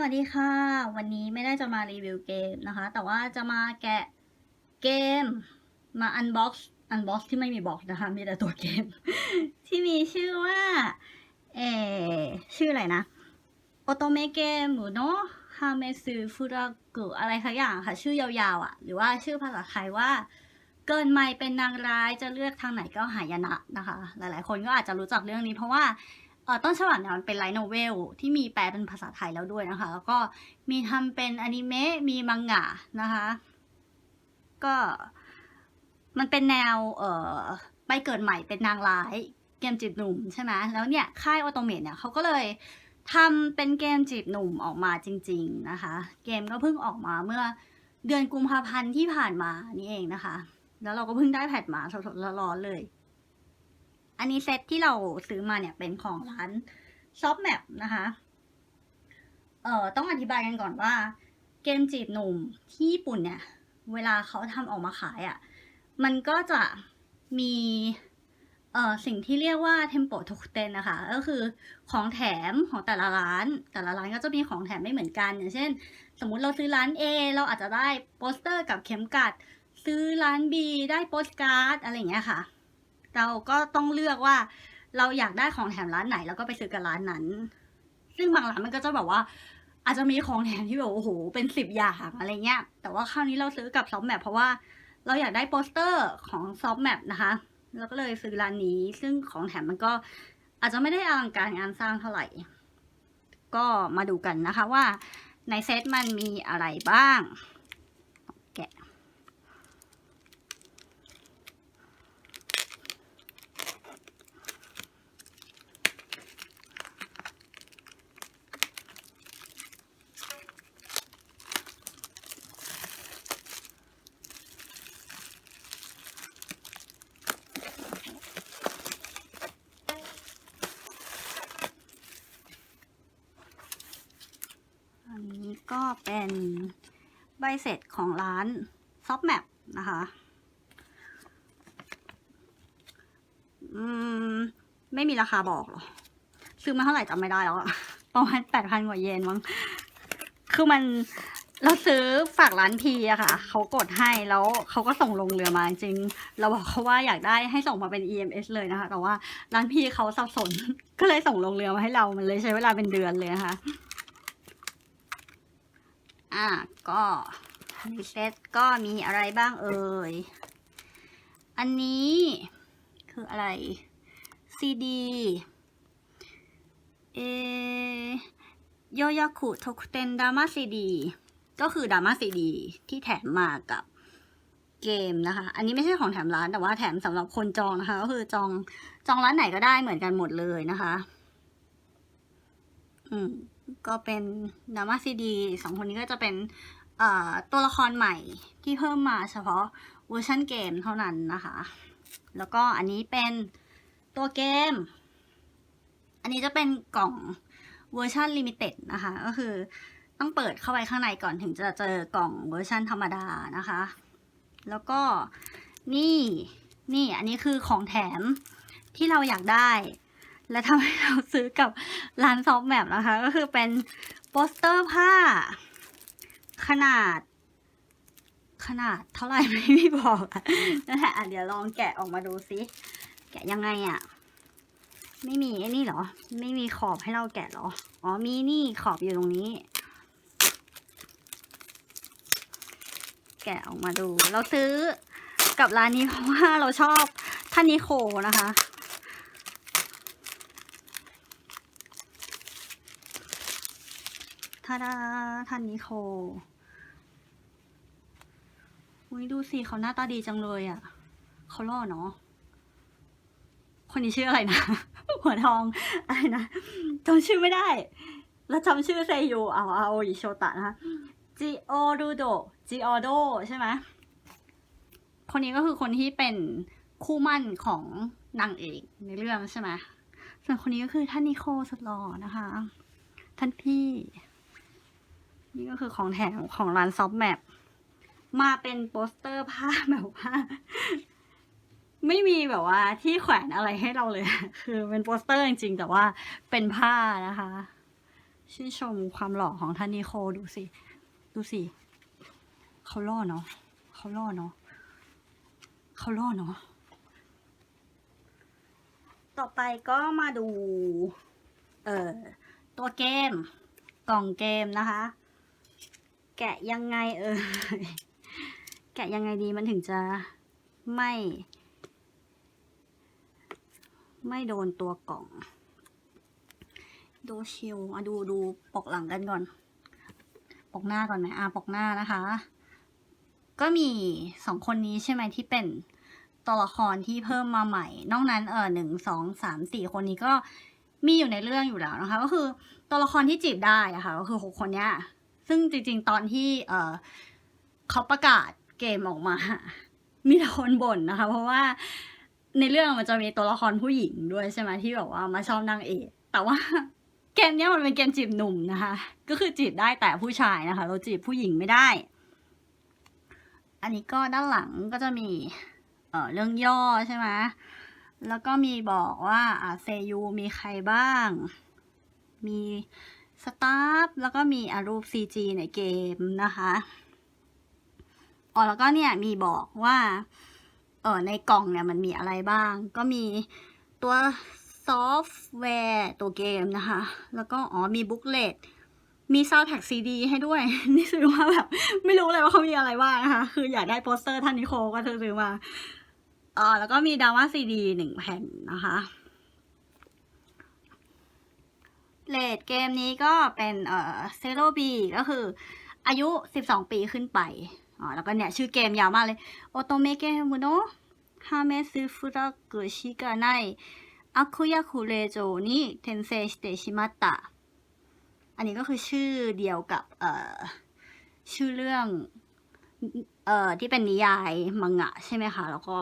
สวัสดีค่ะ วันนี้ไม่ได้จะมารีวิวเกมนะคะ แต่ว่าจะมาแกะเกมมาอันบ็อกซ์อันบ็อกซ์ที่ไม่มีบ็อกซ์นะคะ มีแต่ตัวเกม ที่มีชื่อว่าเออชื่ออะไรนะโอโตเมเกมุโนะฮาเมซึฟุรากุอะไรสักอย่างค่ะ ชื่อยาวๆอะ หรือว่าชื่อภาษาไทยว่า เกินไม่เป็นนางร้ายจะเลือกทางไหนก็หายนะนะคะ หลายๆ คนก็อาจจะรู้จักเรื่องนี้เพราะว่า ต้นฉบับเนี่ยมันเป็นไลท์โนเวลที่มีแปลเป็นภาษาไทยแล้วด้วยนะคะ แล้วก็มีทำเป็นอนิเมะมีมังงะนะคะ ก็มันเป็นแนวเอ่อไปเกิดใหม่เป็นนางร้ายเกมจีบหนุ่มใช่ไหมแล้วเนี่ยค่ายออโตเมตเนี่ยเขาก็เลยทำเป็นเกมจีบหนุ่มออกมาจริง ๆนะคะ เกมก็เพิ่งออกมาเมื่อเดือนกุมภาพันธ์ที่ผ่านมานี่เองนะคะ แล้วเราก็เพิ่งได้แพทมาสดๆร้อนๆเลย อันนี้เซตที่เราซื้อมาเนี่ยเป็นของร้านซอฟแมปนะคะ เอ่อต้องอธิบายกันก่อนว่า เกมจีบหนุ่มที่ญี่ปุ่นเนี่ย เวลาเขาทำออกมาขายอะ่ะ มันก็จะมีเอ่อสิ่งที่เรียกว่าเทมโปทุกเตนนะคะ ก็คือของแถมของแต่ละร้าน แต่ละร้านก็จะมีของแถมไม่เหมือนกัน อย่างเช่น สมมุติเราซื้อร้าน A เราอาจจะได้โปสเตอร์กับเข็มกัด ซื้อร้าน B ได้โปสการ์ดอะไรอย่างเงี้ยค่ะ เราก็ต้องเลือกว่า เราอยากได้ของแถมร้านไหน แล้วก็ไปซื้อกับร้านนั้น ซึ่งบางร้านมันก็จะแบบว่า อาจจะมีของแถมที่แบบโอ้โหเป็นสิบอย่างอะไรเงี้ย แต่ว่าคราวนี้เราซื้อกับซอฟแมปเพราะว่าเราอยากได้โปสเตอร์ของซอฟแมปนะคะเราก็เลยซื้อร้านนี้ ซึ่งของแถมมันก็อาจจะไม่ได้อลังการงานสร้างเท่าไหร่ ก็มาดูกันนะคะว่าในเซตมันมีอะไรบ้าง ก็เป็นใบเสร็จของร้านซอฟแมปนะคะอืมไม่มีราคาบอกหรอ ซื้อมาเท่าไหร่จำไม่ได้แล้วอะประมาณแปดพันกว่าเยนมั้ง คือมันเราซื้อฝากร้านพีอะค่ะ เขากดให้แล้วเขาก็ส่งลงเรือมาจริง เราบอกเขาว่าอยากได้ให้ส่งมาเป็น EMS เลยนะคะ แต่ว่าร้านพีเขาสับสน ก็เลยส่งลงเรือมาให้เรา มันเลยใช้เวลาเป็นเดือนเลยนะคะ อะก็ในเซตก็มีอะไรบ้างเอ่ย อันนี้คืออะไรซีดีเอโยยาคุโทคุเตนดามาซีดีก็คือดามาซีดีที่แถมมากับเกมนะคะ อันนี้ไม่ใช่ของแถมร้านแต่ว่าแถมสำหรับคนจองนะคะ ก็คือจองจองร้านไหนก็ได้เหมือนกันหมดเลยนะคะ อืม ก็เป็นดามาซีดีสองคนนี้ก็จะเป็นตัวละครใหม่ที่เพิ่มมาเฉพาะเวอร์ชันเกมเท่านั้นนะคะ แล้วก็อันนี้เป็นตัวเกม อันนี้จะเป็นกล่องเวอร์ชันลิมิเต็ดนะคะ ก็คือต้องเปิดเข้าไปข้างในก่อนถึงจะเจอกล่องเวอร์ชันธรรมดานะคะ แล้วก็นี่นี่อันนี้คือของแถมที่เราอยากได้ และทำให้เราซื้อกับร้านซอฟแมปนะคะ ก็คือเป็นโปสเตอร์ผ้า ขนาด ขนาดเท่าไหร่ไม่มีบอกนั่นแหละอะเดี๋ยวลองแกะออกมาดูซิแกะยังไงอะไม่มีไอ้นี่เหรอ ไม่มีขอบให้เราแกะหรอ อ๋อมีนี่ขอบอยู่ตรงนี้ แกะออกมาดู เราซื้อกับร้านนี้เพราะว่าเราชอบท่านิโคนะคะ ทาดาท่านนิโคอุ้ยดูสิเขาหน้าตาดีจังเลยอะ่ะเขาล่อเนาะคนนี้ชื่ออะไรนะ หัวทองอะไรนะจำชื่อไม่ได้ แล้วจำชื่อเซยูเอาเอาอิโชตะนะคะจิโอดูโดจิโอโดใช่ไหมคนนี้ก็คือคนที่เป็นคู่มั่นของนางเอกในเรื่องใช่ไหมส่วนคนนี้ก็คือท่านนิโคสุดหล่อนะคะ ท่านพี่ นี่ก็คือของแถมของร้านซอฟแมปมาเป็นโปสเตอร์ผ้าแบบว่า ไม่มีแบบว่าที่แขวนอะไรให้เราเลย คือเป็นโปสเตอร์จริงๆ แต่ว่าเป็นผ้านะคะชื่นชมความหล่อของท่านนิโคดูสิ ดูสิเขาล่อเนาะเขาล่อเนาะเขาล่อเนาะต่อไปก็มาดู เอ่อ ตัวเกม กล่องเกมนะคะ แกะยังไงเออแกะยังไงดีมันถึงจะไม่ ไม่โดนตัวกล่อง ดูชิวอะดูดูปกหลังกันก่อน ปกหน้าก่อนไหมอะปกหน้านะคะ ก็มีสองคนนี้ใช่ไหมที่เป็นตัวละครที่เพิ่มมาใหม่ นอกนั้นเออหนึ่งสองสามสี่คนนี้ก็มีอยู่ในเรื่องอยู่แล้วนะคะ ก็คือตัวละครที่จีบได้อะค่ะก็คือหกคนเนี้ย ซึ่งจริง ๆ ตอนที่เอเขาประกาศเกมออกมา มีแต่คนบ่นนะคะ เพราะว่าในเรื่องมันจะมีตัวละครผู้หญิงด้วยใช่ไหมที่แบบว่ามาชอบนางเอกแต่ว่าเกมนี้มันเป็นเกมจีบหนุ่มนะคะ ก็คือจีบได้แต่ผู้ชายนะคะ เราจีบผู้หญิงไม่ได้ อันนี้ก็ด้านหลังก็จะมีเอเรื่องย่อใช่ไหมแล้วก็มีบอกว่าอ่าเซยูมีใครบ้าง มี สตาฟแล้วก็มีอารูป CG ในเกมนะคะอ๋อแล้วก็เนี่ยมีบอกว่าเออในกล่องเนี่ยมันมีอะไรบ้าง ก็มีตัวซอฟต์แวร์ตัวเกมนะคะ แล้วก็อ๋อมีบุ๊กเลตมีซาวด์แท็กซีดีให้ด้วย นี่ซื้อมาแบบ ไม่รู้เลยว่าเขามีอะไรบ้างนะคะ คืออยากได้โปสเตอร์ท่านนิโคก็ซื้อมาเออแล้วก็มีดาว่าซีดีหนึ่งแผ่นนะคะ เลดเกมนี้ก็เป็นเอ่อเซโรบีก็คืออายุ 12 ปีขึ้นไปอ๋อแล้วก็เนี่ยชื่อเกมยาวมากเลยโอโตเมเกมุโนะฮาเมซึฟุระกุชิกาไนอาคุยะคุเรโจนิเทนเซชิเตชิมัตตะอันนี้ก็คือชื่อเดียวกับเอ่อชื่อเรื่องเอ่อที่เป็นนิยายมังงะใช่ไหมคะ แล้วก็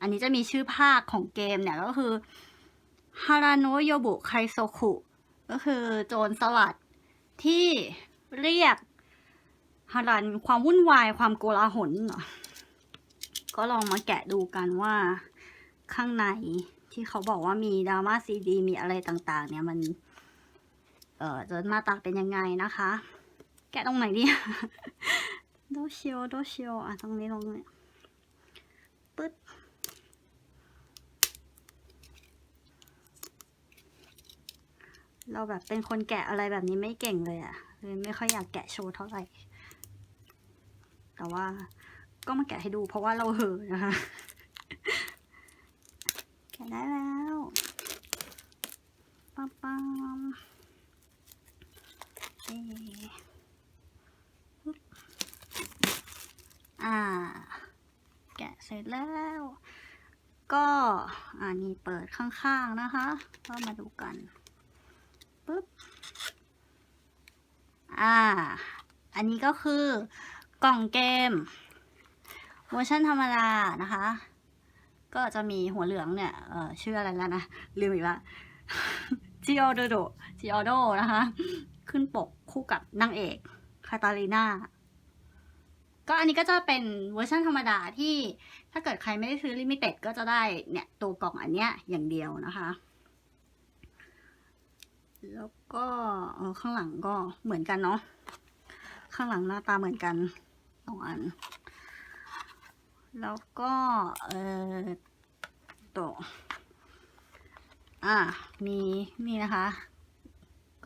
อันนี้จะมีชื่อภาคของเกมเนี่ยก็คือฮาราโนโยบุไคโซคุ ก็คือโจรสลัดที่เรียกฮารันความวุ่นวายความโกลาหลเนาะก็ลองมาแกะดูกันว่าข้างในที่เขาบอกว่ามีดราม่าซีดีมีอะไรต่างๆ เนี่ยมัน เออจะหน้าตาเป็นยังไงนะคะ แกะตรงไหนดีโดเชียวโดเชียวอะตรงนี้ตรงนี้ปึ๊ด เราแบบเป็นคนแกะอะไรแบบนี้ไม่เก่งเลยอะเลยไม่ค่อยอยากแกะโชว์เท่าไหร่ แต่ว่าก็มาแกะให้ดูเพราะว่าเราเหอนะคะ แกะได้แล้วปั๊มปั๊มเอ๊ะปึ๊บอ่า แกะเสร็จแล้ว ก็อันนี้เปิดข้างๆนะคะ ก็มาดูกัน ปึ๊บ อ่า อันนี้ก็คือกล่องเกมเวอร์ชันธรรมดานะคะ ก็จะมีหัวเหลืองเนี่ยเออชื่ออะไรแล้วนะ ลืมอีกละจิโอโดโดจิโอโดนะคะ ขึ้นปกคู่กับนางเอกคาตาลีนาก็อันนี้ก็จะเป็นเวอร์ชันธรรมดาที่ถ้าเกิดใครไม่ได้ซื้อลิมิเต็ดก็จะได้เนี่ยตัวกล่องอันเนี้ยอย่างเดียวนะคะ แล้วก็ข้างหลังก็เหมือนกันเนาะข้างหลังหน้าตาเหมือนกันสองอัน แล้วก็เออตัวอะมีนี่นะคะ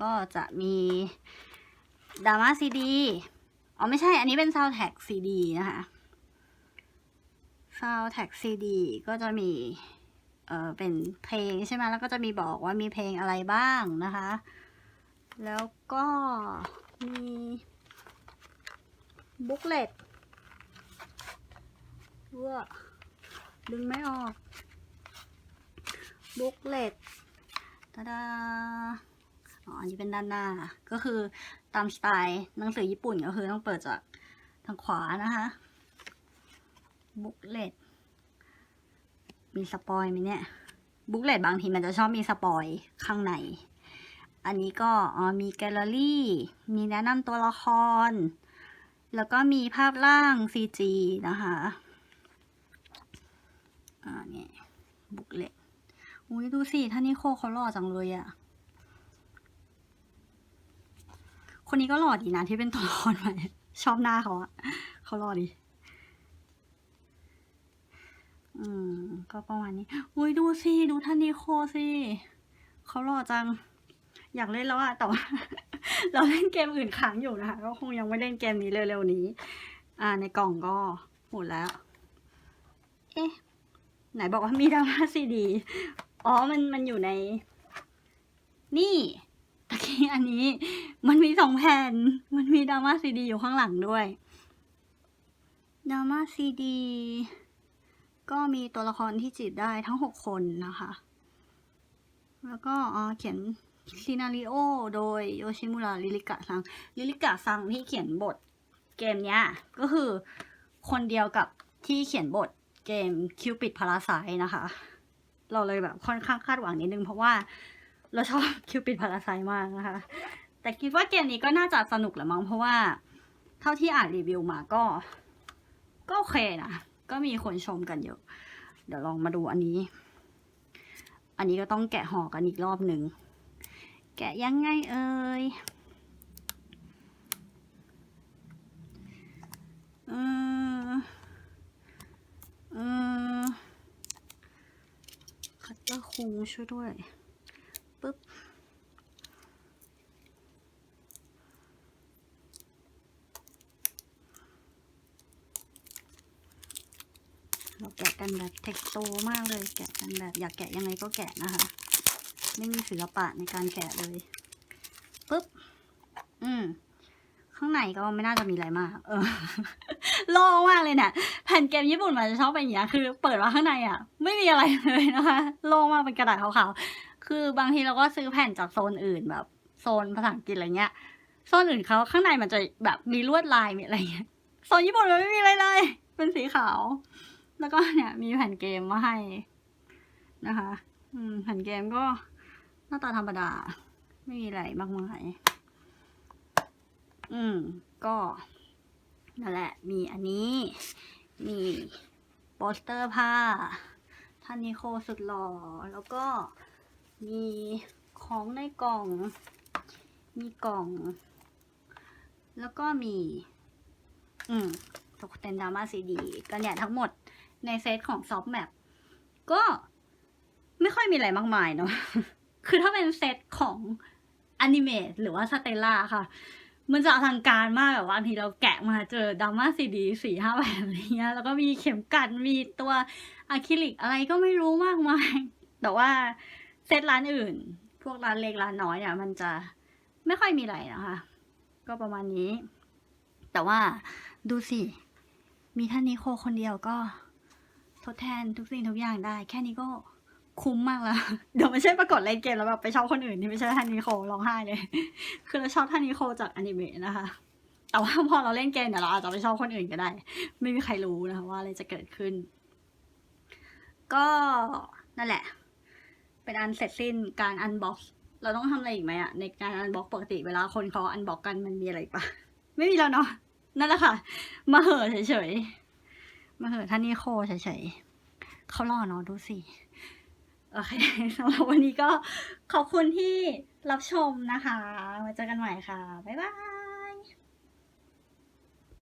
ก็จะมีดามาซีดีอ๋อไม่ใช่ อันนี้เป็นซาวแท็กซีดีนะคะซาวแท็กซีดีก็จะมี เออเป็นเพลงใช่ไหมแล้วก็จะมีบอกว่ามีเพลงอะไรบ้างนะคะ แล้วก็มีบุ๊กเลตว่าดึงไม่ออก บุ๊กเลตตาดาอ๋อ อันนี้เป็นด้านหน้า ก็คือตามสไตล์หนังสือญี่ปุ่นก็คือต้องเปิดจากทางขวานะคะ บุ๊กเลต มีสปอยไหมเนี่ย บุ๊กเลตบางทีมันจะชอบมีสปอยข้างใน อันนี้ก็อ๋อมีแกลเลอรี่ มีแนะนำตัวละคร แล้วก็มีภาพร่าง CG นะคะอ่าเนี่ยบุ๊กเลตอุ้ยดูสิท่านนิโคเขาหล่อจังเลยอะคนนี้ก็หล่อดีนะที่เป็นตัวละครใหม่ชอบหน้าเขาอะเขาหล่อดี อืม ก็ประมาณนี้อุ้ยดูสิ ดูท่านนิโคสิเขาหล่อจัง อยากเล่นแล้วอะแต่ว่า เราเล่นเกมอื่นค้างอยู่นะคะ ก็คงยังไม่เล่นเกมนี้เร็วๆนี้ อ่า ในกล่องก็หมดแล้ว เอ๊ะ ไหนบอกว่ามีดราม่าซีดี อ๋อ มัน มันอยู่ใน นี่ตะกี้อันนี้ มันมีสองแผ่น มันมีดราม่าซีดีอยู่ข้างหลังด้วยดราม่าซีดี ก็มีตัวละครที่จีบได้ทั้งหกคนนะคะ แล้วก็เขียนซีนาริโอโดยโยชิมุระลิลิกะซังลิลิกะซังที่เขียนบทเกมเนี้ยก็คือคนเดียวกับที่เขียนบทเกมคิวปิดพาราไซนะคะ เราเลยแบบค่อนข้างคาดหวังนิดนึงเพราะว่าเราชอบคิวปิดพาราไซมากนะคะ แต่คิดว่าเกมนี้ก็น่าจะสนุกแหละมั้งเพราะว่า เท่าที่อ่านรีวิวมาก็ ก็โอเคนะ ก็มีคนชมกันเยอะ เดี๋ยวลองมาดูอันนี้ อันนี้ก็ต้องแกะห่อกันอีกรอบหนึ่ง แกะยังไงเอ่ยเออเออคัตเตอร์คูช่วยด้วย ปึ๊บ เราแกะกันแบบเทคโตมากเลย แกะกันแบบอยากแกะยังไงก็แกะนะคะ ไม่มีศิลปะในการแกะเลยปุ๊บ อืม ข้างในก็ไม่น่าจะมีอะไรมาก เออ โล่งมากเลยเนี่ยแผ่นเกมญี่ปุ่นมันจะชอบเป็นอย่างนี้คือ เปิดมาข้างในอะ ไม่มีอะไรเลยนะคะ โล่งมากเป็นกระดาษขาวๆ คือบางทีเราก็ซื้อแผ่นจากโซนอื่นแบบ โซนภาษาอังกฤษอะไรเงี้ย โซนอื่นเขาข้างในมันจะแบบมีลวดลายมีอะไรเงี้ย โซนญี่ปุ่นมันไม่มีอะไรเลย เป็นสีขาว แล้วก็เนี่ยมีแผ่นเกมมาให้นะคะ อืมแผ่นเกมก็หน้าตาธรรมดา ไม่มีอะไรมากมาย อืม ก็นั่นแหละ มีอันนี้ มีโปสเตอร์ผ้าท่านนิโคสุดหล่อ แล้วก็มีของในกล่อง มีกล่อง แล้วก็มี อืมตกเต็นดราม่าซีดี ก็เนี่ยทั้งหมด ในเซตของซอฟแมปก็ไม่ค่อยมีอะไรมากมายเนาะ คือถ้าเป็นเซตของอนิเมตหรือว่าสเตล่าค่ะ มันจะอลังการมากแบบว่าบางทีเราแกะมาเจอดรามาซีดีสี่ห้าแบบอะไรเงี้ย แล้วก็มีเข็มกัด มีตัวอะคริลิกอะไรก็ไม่รู้มากมาย แต่ว่าเซตร้านอื่น พวกร้านเล็กร้านน้อยเนี่ยมันจะไม่ค่อยมีอะไรนะคะ ก็ประมาณนี้ แต่ว่าดูสิ มีท่านนิโคคนเดียวก็ ทดแทนทุกสิ่งทุกอย่างได้ แค่นี้ก็คุ้มมากแล้วเดี๋ยวไม่ใช่ปรากฏเล่นเกมแล้วแบบไปชอบคนอื่นที่ไม่ใช่ท่านนิโคร้องไห้เลย คือเราชอบท่านนิโคจากอนิเมะนะคะ แต่ว่าพอเราเล่นเกมเนี่ยเราอาจจะไปชอบคนอื่นก็ได้ ไม่มีใครรู้นะคะว่าอะไรจะเกิดขึ้น ก็นั่นแหละ เป็นอันเสร็จสิ้นการอันบ็อกซ์เราต้องทำอะไรอีกไหมอะในการอันบ็อกปกติเวลาคนเขาอันบ็อกกันมันมีอะไรปะไม่มีแล้วเนาะนั่นแหละค่ะ มาเหอะเฉยๆ มาเหอะท่านนิโคเฉยๆเขาหล่อเนาะดูสิโอเคสำหรับวันนี้ก็ขอบคุณที่รับชมนะคะ ไว้เจอกันใหม่ค่ะ บ๊ายบาย